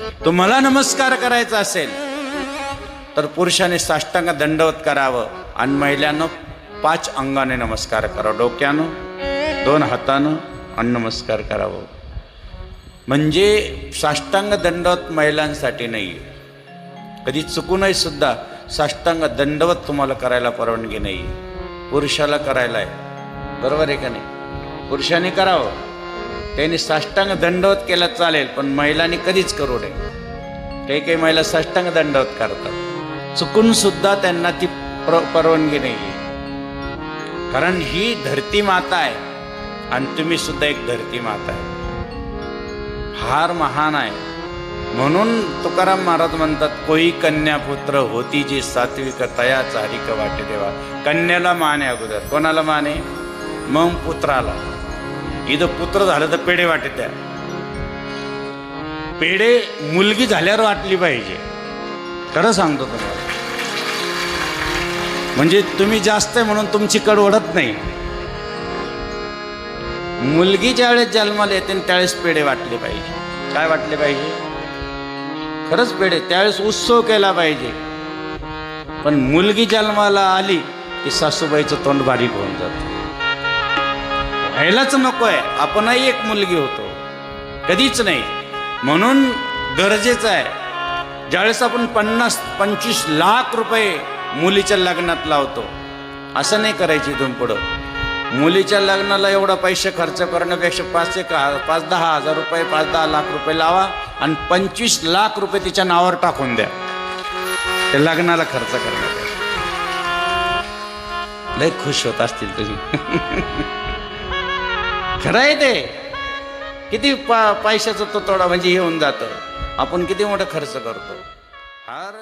तुम्हाला नमस्कार करायचा असेल तर पुरुषाने साष्टांग दंडवत करावं आणि महिलांनं पाच अंगाने नमस्कार करावं. डोक्यानं दोन हातानं आणि नमस्कार करावं. म्हणजे साष्टांग दंडवत महिलांसाठी नाही कधी चुकूनही सुद्धा साष्टांग दंडवत तुम्हाला करायला परवानगी नाही पुरुषाला करायला आहे बरोबर आहे का नाही? पुरुषाने करावं. त्यांनी साष्टांग दंडवत केला चालेल पण महिलांनी कधीच करू नये. काही काही महिला साष्टांग दंडवत करतात. चुकून सुद्धा त्यांना ती प्र परवानगी नाही. आहे कारण ही धरती माता आहे आणि तुम्ही सुद्धा एक धरती माता आहे. फार महान आहे. म्हणून तुकाराम महाराज म्हणतात कोई कन्या पुत्र होती जी सात्विक तया चारिक वाटे देवा. कन्याला माने अगोदर. कोणाला माने? मग पुत्राला. इथं पुत्र झालं तर पेढे वाटे त्या पेढे मुलगी झाल्यावर वाटली पाहिजे. खरं सांगतो तुम्हाला. म्हणजे तुम्ही जास्त आहे म्हणून तुमची कड ओढत नाही. मुलगी ज्यावेळेस जन्माला येते त्यावेळेस पेढे वाटले पाहिजे. काय वाटले पाहिजे? खरंच पेढे त्यावेळेस उत्सव केला पाहिजे. पण मुलगी जन्माला आली की सासूबाईचं तोंड बारीक होऊन जातं. व्हायलाच नको आहे आपणही एक मुलगी होतो. कधीच नाही. म्हणून गरजेचं आहे. ज्यावेळेस आपण पन्नास पंचवीस लाख रुपये मुलीच्या लग्नात लावतो असं नाही करायची इथून पुढं. मुलीच्या लग्नाला एवढा पैसे खर्च करण्यापेक्षा पाच एक पाच दहा हजार रुपये पाच दहा लाख रुपये लावा आणि पंचवीस लाख रुपये तिच्या नावावर टाकून द्या. ते लग्नाला खर्च करण्यापेक्षा लय खुश होत असतील तुम्ही. खरं आहे ते. किती पा पैशाचा तो तोडा म्हणजे हे होऊन जातं. आपण किती मोठा खर्च करतो. फार